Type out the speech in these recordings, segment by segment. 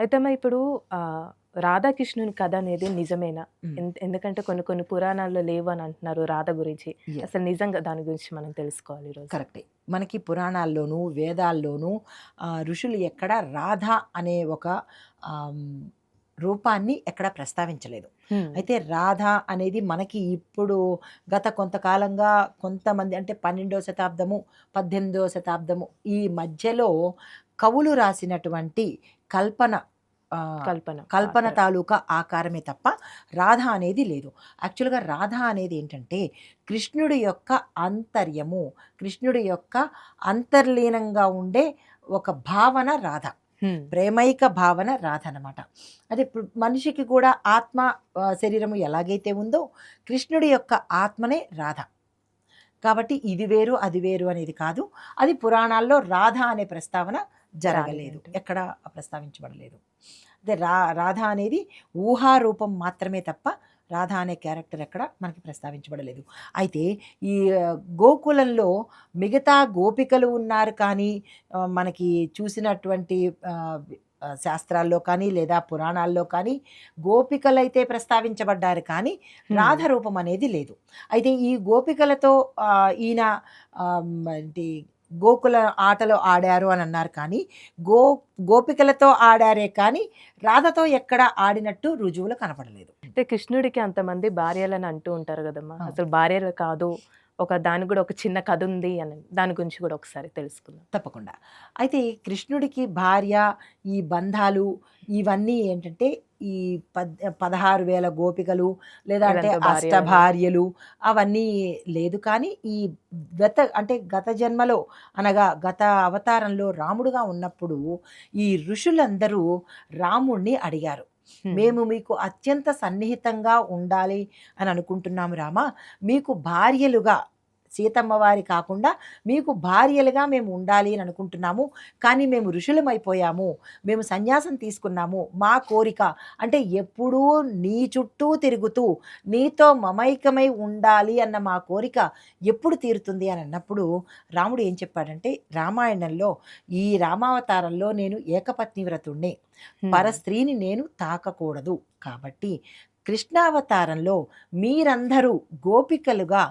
అయితే మరి ఇప్పుడు రాధాకృష్ణుని కథ అనేది నిజమేనా? ఎందుకంటే కొన్ని కొన్ని పురాణాల్లో లేవు అని అంటున్నారు రాధ గురించి. అసలు నిజంగా దాని గురించి మనం తెలుసుకోవాలి ఈరోజు కరెక్టే. మనకి పురాణాల్లోనూ వేదాల్లోనూ ఋషులు ఎక్కడ రాధ అనే ఒక రూపాన్ని ఎక్కడ ప్రస్తావించలేదు. అయితే రాధ అనేది మనకి ఇప్పుడు గత కొంతకాలంగా కొంతమంది అంటే పన్నెండవ శతాబ్దము పద్దెనిమిదవ శతాబ్దము ఈ మధ్యలో కవులు రాసినటువంటి కల్పన కల్పన కల్పన. తాలూకా ఆకారమే తప్ప రాధ అనేది లేదు. యాక్చువల్గా రాధ అనేది ఏంటంటే కృష్ణుడి యొక్క అంతర్యము కృష్ణుడి యొక్క అంతర్లీనంగా ఉండే ఒక భావన రాధ. ప్రేమైక భావన రాధ అనమాట అదే మనిషికి కూడా ఆత్మ శరీరము ఎలాగైతే ఉందో కృష్ణుడి యొక్క ఆత్మనే రాధ. కాబట్టి ఇది వేరు అది వేరు అనేది కాదు. అది పురాణాల్లో రాధ అనే ప్రస్తావన జరగలేదు. ఎక్కడ ప్రస్తావించబడలేదు అదే రా రాధ అనేది ఊహారూపం మాత్రమే తప్ప రాధ అనే క్యారెక్టర్ ఎక్కడ మనకి ప్రస్తావించబడలేదు అయితే ఈ గోకులంలో మిగతా గోపికలు ఉన్నారు కానీ మనకి చూసినటువంటి శాస్త్రాల్లో కానీ లేదా పురాణాల్లో కానీ గోపికలైతే ప్రస్తావించబడ్డారు కానీ. రాధ రూపం అనేది లేదు అయితే ఈ గోపికలతో ఈయన గోకుల ఆటలు ఆడారు అని అన్నారు కానీ గో గోపికలతో ఆడారే కానీ రాధతో ఎక్కడ ఆడినట్టు రుజువులు కనపడలేదు. అంటే కృష్ణుడికి అంతమంది భార్యలని అంటూ ఉంటారు కదమ్మా. అసలు భార్యలు కాదు ఒక దానికి కూడా ఒక చిన్న కథ ఉంది అని దాని గురించి కూడా ఒకసారి తెలుసుకుందాం. తప్పకుండా. అయితే కృష్ణుడికి భార్య ఈ బంధాలు ఇవన్నీ ఏంటంటే ఈ పద్ పదహారు వేల గోపికలు లేదా అంటే. అష్టభార్యలు అవన్నీ లేదు కానీ ఈ గత అంటే గత జన్మలో అనగా గత అవతారంలో రాముడుగా ఉన్నప్పుడు ఈ ఋషులందరూ రాముణ్ణి అడిగారు. మేము మీకు అత్యంత సన్నిహితంగా ఉండాలి అని అనుకుంటున్నాము రామా మీకు భార్యలుగా సీతమ్మ వారి కాకుండా మీకు భార్యలుగా మేము ఉండాలి అని అనుకుంటున్నాము. కానీ మేము ఋషులమైపోయాము. మేము సన్యాసం తీసుకున్నాము. మా కోరిక అంటే ఎప్పుడూ నీ చుట్టూ తిరుగుతూ నీతో మమైకమై ఉండాలి అన్న మా కోరిక ఎప్పుడు తీరుతుంది అని అన్నప్పుడు రాముడు ఏం చెప్పాడంటే రామాయణంలో ఈ రామావతారంలో నేను ఏకపత్ని వ్రతుణ్ణి. మ్మ్. పర స్త్రీని నేను తాకకూడదు. కాబట్టి కృష్ణావతారంలో మీరందరూ గోపికలుగా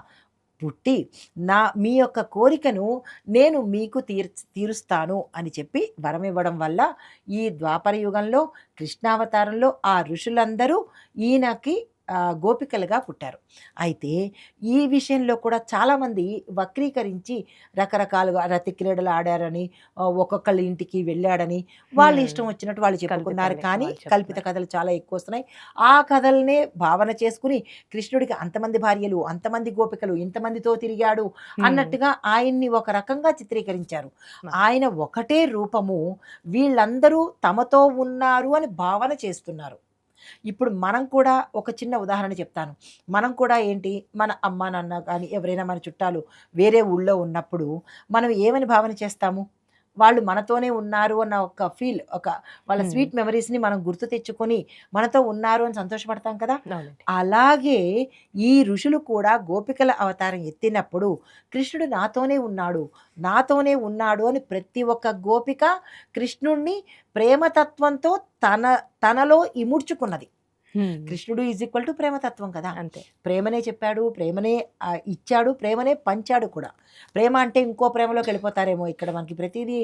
పుట్టి నా మీ యొక్క కోరికను నేను మీకు తీర్ తీరుస్తాను అని చెప్పి వరం ఇవ్వడం వల్ల ఈ ద్వాపర యుగంలో కృష్ణావతారంలో ఆ ఋషులందరూ ఈయనకి గోపికలుగా పుట్టారు అయితే ఈ విషయంలో కూడా చాలామంది వక్రీకరించి రకరకాలుగా రతి క్రీడలు ఆడారని ఒక్కొక్కళ్ళ ఇంటికి వెళ్ళాడని వాళ్ళ. ఇష్టం వచ్చినట్టు వాళ్ళు చెప్పుకున్నారు కానీ. కల్పిత కథలు చాలా ఎక్కువ వస్తున్నాయి ఆ కథలనే భావన చేసుకుని కృష్ణుడికి అంతమంది భార్యలు అంతమంది గోపికలు ఇంతమందితో తిరిగాడు. అన్నట్టుగా ఆయన్ని ఒక రకంగా చిత్రీకరించారు. ఆయన ఒకటే రూపము వీళ్ళందరూ తమతో ఉన్నారు అని భావన చేస్తున్నారు ఇప్పుడు మనం కూడా ఒక చిన్న ఉదాహరణ చెప్తాను. మనం కూడా ఏంటి? మన అమ్మ నాన్న కానీ ఎవరైనా మన చుట్టాలు వేరే ఊళ్ళో ఉన్నప్పుడు మనం ఏమని భావన చేస్తాము? వాళ్ళు మనతోనే ఉన్నారు అన్న ఒక ఫీల్ ఒక వాళ్ళ Hmm. స్వీట్ మెమరీస్ని మనం గుర్తు తెచ్చుకొని మనతో ఉన్నారు అని సంతోషపడతాం కదా అలాగే ఈ ఋషులు కూడా గోపికల అవతారం ఎత్తినప్పుడు కృష్ణుడు నాతోనే ఉన్నాడు నాతోనే ఉన్నాడు అని ప్రతి ఒక్క గోపిక కృష్ణుణ్ణి ప్రేమతత్వంతో తన తనలో ఇముడ్చుకున్నది. కృష్ణుడు ఈజ్ ఈక్వల్ టు ప్రేమతత్వం కదా. అంతే. ప్రేమనే చెప్పాడు ప్రేమనే ఇచ్చాడు ప్రేమనే పంచాడు కూడా. ప్రేమ అంటే ఇంకో ప్రేమలోకి వెళ్ళిపోతారేమో ఇక్కడ మనకి ప్రతిదీ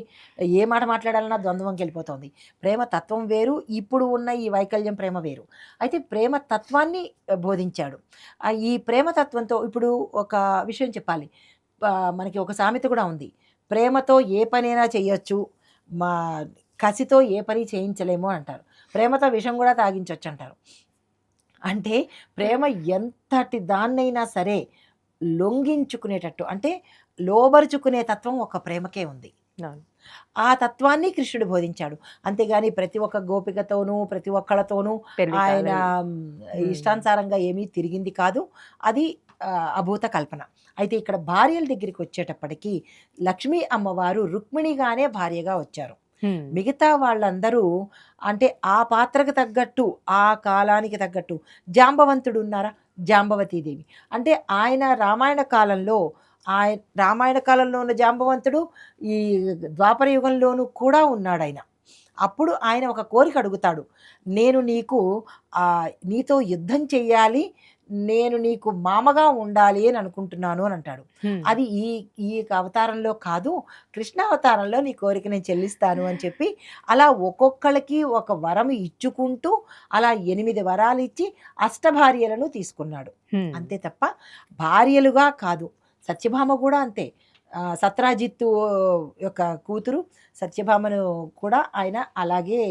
ఏ మాట మాట్లాడాలన్నా ద్వంద్వంకి వెళ్ళిపోతుంది. ప్రేమ తత్వం వేరు ఇప్పుడు ఉన్న ఈ వైకల్యం ప్రేమ వేరు. అయితే ప్రేమ తత్వాన్ని బోధించాడు. ఈ ప్రేమ తత్వంతో ఇప్పుడు ఒక విషయం చెప్పాలి. మనకి ఒక సామెత కూడా ఉంది. ప్రేమతో ఏ పనైనా చేయొచ్చు మా కసితో ఏ పని చేయించలేము అంటారు. ప్రేమతో విషం కూడా తాగించవచ్చు అంటారు అంటే ప్రేమ ఎంతటి దాన్నైనా సరే లొంగించుకునేటట్టు అంటే లోబరుచుకునే తత్వం ఒక ప్రేమకే ఉంది. ఆ తత్వాన్ని కృష్ణుడు బోధించాడు. అంతేగాని ప్రతి ఒక్క గోపికతోనూ ప్రతి ఒక్కళ్ళతోనూ ఆయన ఇష్టానుసారంగా ఏమీ తిరిగింది కాదు. అది అభూత కల్పన. అయితే ఇక్కడ భార్యల దగ్గరికి వచ్చేటప్పటికి లక్ష్మీ అమ్మవారు రుక్మిణిగానే భార్యగా వచ్చారు. మిగతా వాళ్ళందరూ అంటే ఆ పాత్రకు తగ్గట్టు ఆ కాలానికి తగ్గట్టు జాంబవంతుడు ఉన్నారా జాంబవతీదేవి. అంటే ఆయన రామాయణ కాలంలో ఆయన రామాయణ కాలంలో ఉన్న జాంబవంతుడు ఈ ద్వాపర యుగంలోనూ కూడా ఉన్నాడు ఆయన అప్పుడు ఆయన ఒక కోరిక అడుగుతాడు. నేను నీకు ఆ, నీతో యుద్ధం చెయ్యాలి నేను నీకు మామగా ఉండాలి అని అనుకుంటున్నాను అని అంటాడు. అది ఈ ఈ అవతారంలో కాదు కృష్ణ అవతారంలో నీ కోరిక నేను చెల్లిస్తాను అని చెప్పి అలా ఒక్కొక్కళ్ళకి ఒక వరం ఇచ్చుకుంటూ అలా ఎనిమిది వరాలు ఇచ్చి అష్టభార్యలను తీసుకున్నాడు. అంతే తప్ప భార్యలుగా కాదు సత్యభామ కూడా అంతే సత్రాజిత్తు యొక్క కూతురు సత్యభామను కూడా ఆయన అలాగే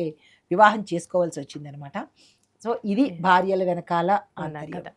వివాహం చేసుకోవాల్సి వచ్చిందనమాట సో ఇది భార్యల వెనకాల. కథ